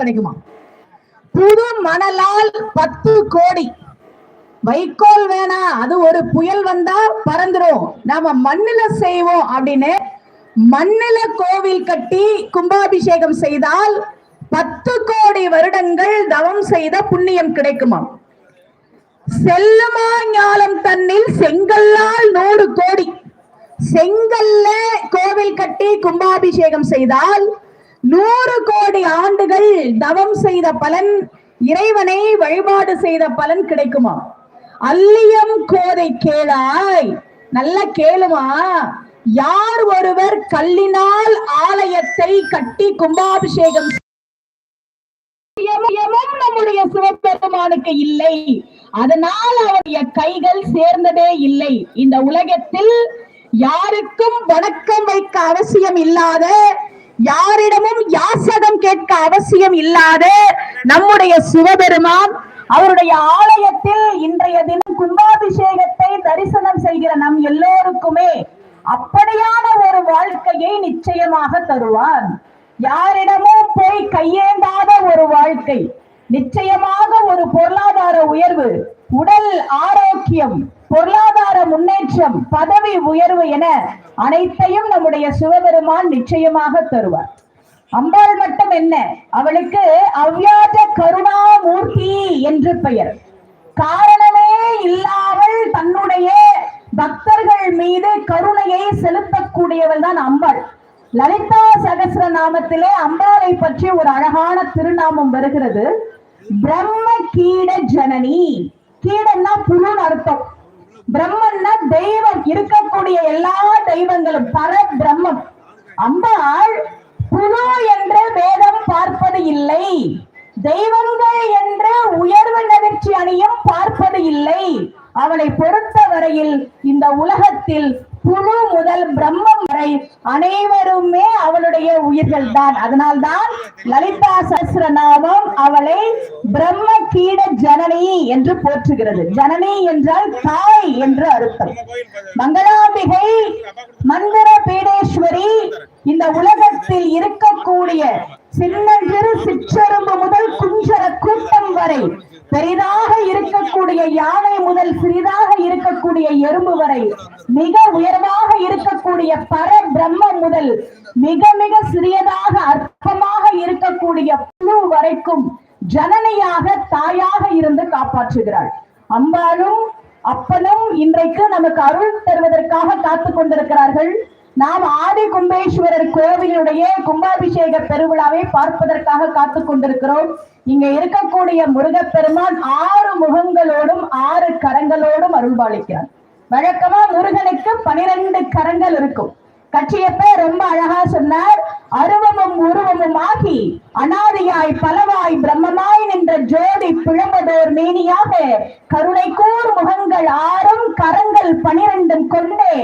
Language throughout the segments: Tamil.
கிடைக்குமா புது மணலால் பத்து கோடி. வைக்கோல் வேணாம் அது ஒரு புயல் வந்தா பறந்துரும். நாம மண்ணுல செய்வோம் அப்படின்னு மண்ணில கோவில் கட்டி கும்பாபிஷேகம் செய்தால் பத்து கோடி வருடங்கள் தவம் செய்த புண்ணியம் கிடைக்குமா செல்லுமா ஞாலம் தன்னில் செங்கல்லால் நூறு கோடி. செங்கல்ல கோவில் கட்டி கும்பாபிஷேகம் செய்தால் நூறு கோடி ஆண்டுகள் தவம் செய்த பலன் இறைவனை வழிபாடு செய்த பலன் கிடைக்குமா? அல்லியம் கோதை கேளாய். நல்லா கேளுமா? யார் ஒருவர் கல்லினால் ஆலயத்தை கட்டி கும்பாபிஷேகம் நம்முடைய சிவபெருமானுக்கு இல்லை. அதனால் அவருடைய கைகள் சேர்ந்ததே இல்லை. இந்த உலகத்தில் யாருக்கும் வணக்கம் வைக்க அவசியம் இல்லாத யாரிடமும் யாசகம் கேட்க அவசியம் இல்லாத நம்முடைய சிவபெருமான் அவருடைய ஆலயத்தில் இன்றைய தினம் கும்பாபிஷேகத்தை தரிசனம் செய்கிற நம் எல்லோருக்குமே அப்படியான ஒரு வாழ்க்கையை நிச்சயமாக தருவான் யாரிடமும் போய் கையேந்தாத ஒரு வாழ்க்கை நிச்சயமாக ஒரு பொருளாதார உயர்வு உடல் ஆரோக்கியம் பொருளாதார முன்னேற்றம் பதவி உயர்வு என அனைத்தையும் நம்முடைய சிவபெருமான் நிச்சயமாக தருவார். அம்பாள் மட்டும் என்ன அவளுக்கு அவ்யாஜ கருணாமூர்த்தி என்று பெயர். காரணமே இல்லாமல் தன்னுடைய பக்தர்கள் மீது கருணையை செலுத்தக்கூடியவள் தான் அம்பாள். லலிதா சகஸ்ர நாமத்திலே அம்பாளை பற்றி ஒரு அழகான திருநாமம் வருகிறது. பிரம்ம கீட ஜனனி. கீடன்னா புழுன்னு அர்த்தம். பிரம்மன்னா தெய்வம் இருக்கக்கூடிய எல்லா தெய்வங்களும் பர பிரம்மம் அம்பாள் புழு என்று வேதம் பார்ப்பது இல்லை. தெய்வங்கள் என்று உயர்வு நெகிழ்ச்சி அணியும் பார்ப்பது இல்லை. அவளை பொறுத்தவரையில் இந்த உலகத்தில் புழு முதல் பிரம்மம் வரை அனைவருமே அவளுடைய உயிர்கள் தான் அதனால்தான் லலிதா சஹஸ்ரநாமம் அவளை பிரம்ம கீட ஜனனி என்று போற்றுகிறது. ஜனனி என்றால் தாய் என்று அர்த்தம். மங்களாம்பிகை மந்திர பீடேஸ்வரி இந்த உலகத்தில் இருக்கக்கூடிய சின்னஞ்சிறு சிற்றெரும்பு முதல் குஞ்சர கூட்டம் வரை பெரிதாக இருக்கக்கூடிய யானை முதல் சிறிதாக இருக்கக்கூடிய எறும்பு வரை மிக உயர்வாக இருக்கக்கூடிய பர பிரம்ம முதல் மிக மிக சிறியதாக அற்பமாக இருக்கக்கூடிய புழு வரைக்கும் ஜனனியாக தாயாக இருந்து காப்பாற்றுகிறாள். அம்பாலும் அப்பனும் இன்றைக்கு நமக்கு அருள் தருவதற்காக காத்து கொண்டிருக்கிறார்கள். நாம் ஆதி கும்பேஸ்வரர் கோவிலுடைய கும்பாபிஷேக பெருவிழாவை பார்ப்பதற்காக காத்து கொண்டிருக்கிறோம். இங்க இருக்கக்கூடிய முருகப்பெருமான் ஆறு முகங்களோடும் ஆறு கரங்களோடும் அருள்பாலிக்கிறார். வழக்கமா முருகனுக்கு பனிரெண்டு கரங்கள் இருக்கும். கட்சியப்ப ரொம்ப அழகா சொன்னார் அருவமும் உருவமுமா ஆகி அனாதியாய் பலவாய் பிரம்மமாய் நின்ற ஜோதி பிழம்பதோர் மேனியாக கருணை கூர் முகங்கள் ஆறும் கரங்கள் பனிரெண்டும் கொண்டே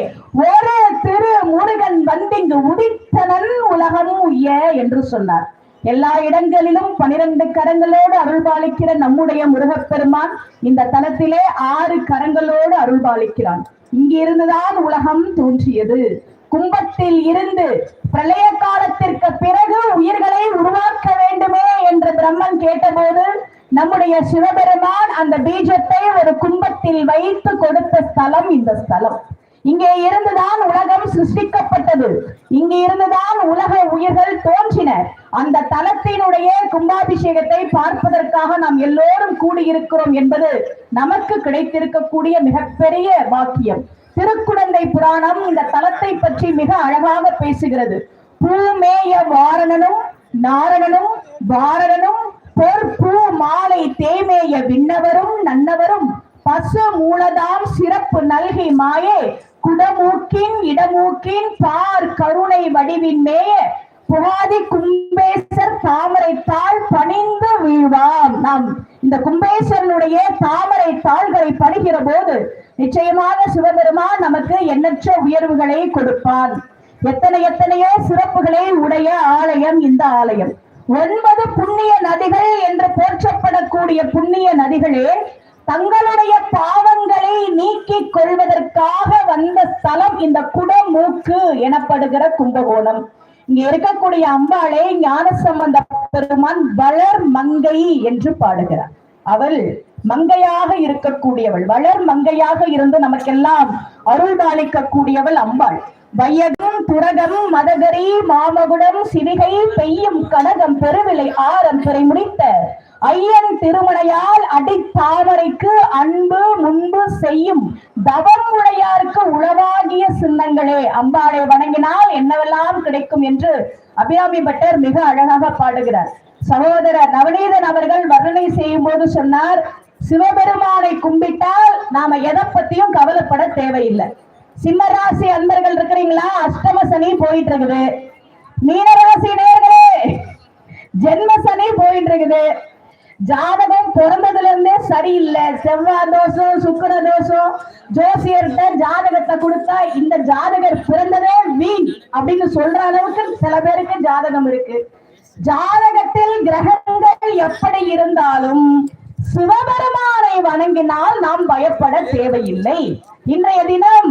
ஒரே திரு முருகன் வந்திங்கு உதித்தனன் உலகம் உய்ய என்று சொன்னார். எல்லா இடங்களிலும் பனிரெண்டு கரங்களோடு அருள்பாலிக்கிற நம்முடைய முருகப்பெருமான் இந்த தலத்திலே ஆறு கரங்களோடு அருள்பாலிக்கிறான். இங்கிருந்துதான் உலகம் தோன்றியது. கும்பத்தில் இருந்து பிரளய காலத்திற்கு பிறகு உயிர்களை உருவாக்க வேண்டுமே என்று பிரம்மன் கேட்டபோது நம்முடைய சிவபெருமான் அந்த பீஜத்தை ஒரு கும்பத்தில் வைத்து கொடுத்த ஸ்தலம் இந்த ஸ்தலம். இங்கே இருந்துதான் உலகம் சிருஷ்டிக்கப்பட்டது. இங்கே இருந்துதான் உலக உயிர்கள் தோன்றின. அந்த தலத்தினுடைய கும்பாபிஷேகத்தை பார்ப்பதற்காக நாம் எல்லோரும் கூடியிருக்கிறோம் என்பது நமக்கு கிடைத்திருக்கக்கூடிய மிகப்பெரிய பாக்கியம். திருக்குடந்தை புராணம் இந்த தலத்தை பற்றி மிக அழகாக பேசுகிறது. பூமேய வாரணனும் நாரணனும் வாரணனும் பொற்பூ மாலை தேமேய விண்ணவரும் நன்னவரும் பசு மூலதாம் சிறப்பு நல்கி மாயே குடமூக்கின் இடமூக்கின் பார் கருணை வடிவின் மேய புகாதி கும்பேசர் தாமரை தாள் பணிந்து வீழ்வான் நாம் இந்த கும்பேசரனுடைய தாமரை தாள்களை பணிகிற போது நிச்சயமாக சிவபெருமான் நமக்கு எண்ணற்ற உயர்வுகளை கொடுப்பான் எத்தனை எத்தனையோ சிறப்புகளை உடைய ஆலயம் இந்த ஆலயம். ஒன்பது புண்ணிய நதிகள் என்று போற்றப்படக்கூடிய புண்ணிய நதிகளே தங்களுடைய பாவங்களை நீக்கிக் கொள்வதற்காக வந்த ஸ்தலம் இந்த குடமூக்கு எனப்படுகிற கும்பகோணம். இங்க இருக்கக்கூடிய அம்பாளே ஞானசம்பந்த பெருமான் வளர் மங்கை என்று பாடுகிறார். அவள் மங்கையாக இருக்கக்கூடியவள் வளர் மங்கையாக இருந்து நமக்கெல்லாம் அருள் பாலிக்கக்கூடியவள் அம்பாள். வையகம் துரகம் மதகரி மாமகுடம் சிவிகை பெய்யும் கனகம் பெருவிலை ஆரம் பிறை முடித்த ஐயன் திருமணையால் அடித்தாமரைக்கு அன்பு முன்பு செய்யும் தவம் உடையாருக்கு உளவாகிய சின்னங்களே. அம்பாளை வணங்கினால் என்னவெல்லாம் கிடைக்கும் என்று அபிராமி பட்டர் மிக அழகாக பாடுகிறார். சகோதரர் நவநீதன் அவர்கள் வர்ணனை செய்யும் போது சொன்னார் சிவபெருமானை கும்பிட்டால் நாம எதை பத்தியும் கவலைப்பட தேவையில்லை. சிம்மராசி அன்பர்கள் இருக்கிறீங்களா? அஷ்டம சனி போயிட்டு இருக்குது மீனராசி நேர்களே ஜென்ம சனி போயிட்டு இருக்குது ஜாதகம் பிறந்ததுல இருந்தே சரியில்லை. செவ்வாய் தோஷம் சுக்கர தோஷம் ஜோசியர்கிட்ட ஜாதகத்தை கொடுத்தா இந்த ஜாதகர் பிறந்ததே வீண் அப்படின்னு சொல்ற அளவுக்கு சில பேருக்கு ஜாதகம் இருக்கு. ஜாதகத்தில் கிரகங்கள் எப்படி இருந்தாலும் சிவபெருமானை வணங்கினால் நாம் பயப்பட தேவையில்லை. இன்றைய தினம்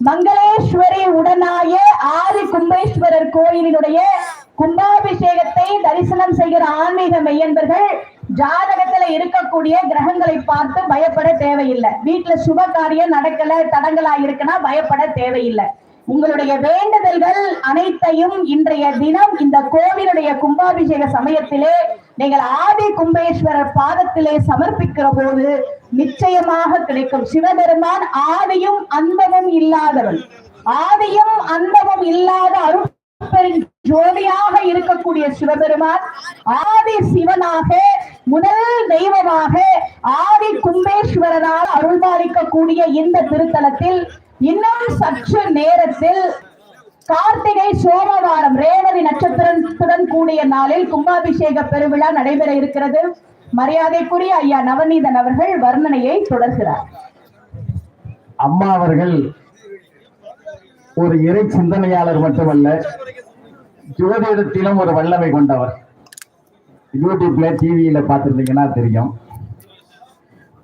மங்களேஸ்வரி உடனாய ஆதி கும்பேஸ்வரர் கோயிலினுடைய கும்பாபிஷேகத்தை தரிசனம் செய்கிற ஆன்மீக மெய்யன்பர்கள் ஜாதகத்துல இருக்கக்கூடிய கிரகங்களை பார்த்து பயப்பட தேவையில்லை. வீட்டுல சுப காரியம் நடக்கல தடங்களா இருக்குன்னா பயப்பட தேவையில்லை. உங்களுடைய வேண்டுதல்கள் அனைத்தையும் இன்றைய தினம் இந்த கோவிலுடைய கும்பாபிஷேக சமயத்திலே நீங்கள் ஆதி கும்பேஸ்வரர் பாதத்திலே சமர்ப்பிக்கிற போது நிச்சயமாக கிடைக்கும். சிவபெருமான் ஆதியும் அந்தமும் இல்லாதவன். ஆதியும் அந்தமும் இல்லாத அருள் பெரும் ஜோதியாக இருக்கக்கூடிய சிவபெருமான் ஆதி சிவனாக முதல் தெய்வமாக ஆதி கும்பேஸ்வரனால் அருள்பாலிக்கக்கூடிய இந்த திருத்தலத்தில் இன்னும் சற்று நேரத்தில் கார்த்திகை சோமவாரம் ரேவதி நட்சத்திரத்துடன் கூடிய நாளில் கும்பாபிஷேக பெருவிழா நடைபெற இருக்கிறது. மரியாதைக்குரிய ஐயா நவநீதன் அவர்கள் வர்ணனையை தொடர்கிறார். அம்மா அவர்கள் ஒரு இறை சிந்தனையாளர் மட்டுமல்ல ஜோதிடத்திலும் ஒரு வல்லமை கொண்டவர். யூடியூப்ல டிவியில பார்த்திருந்தீங்கன்னா தெரியும்.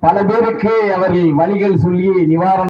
பல பேருக்கு அவர்கள் வழிகள் சொல்லி நிவாரணம்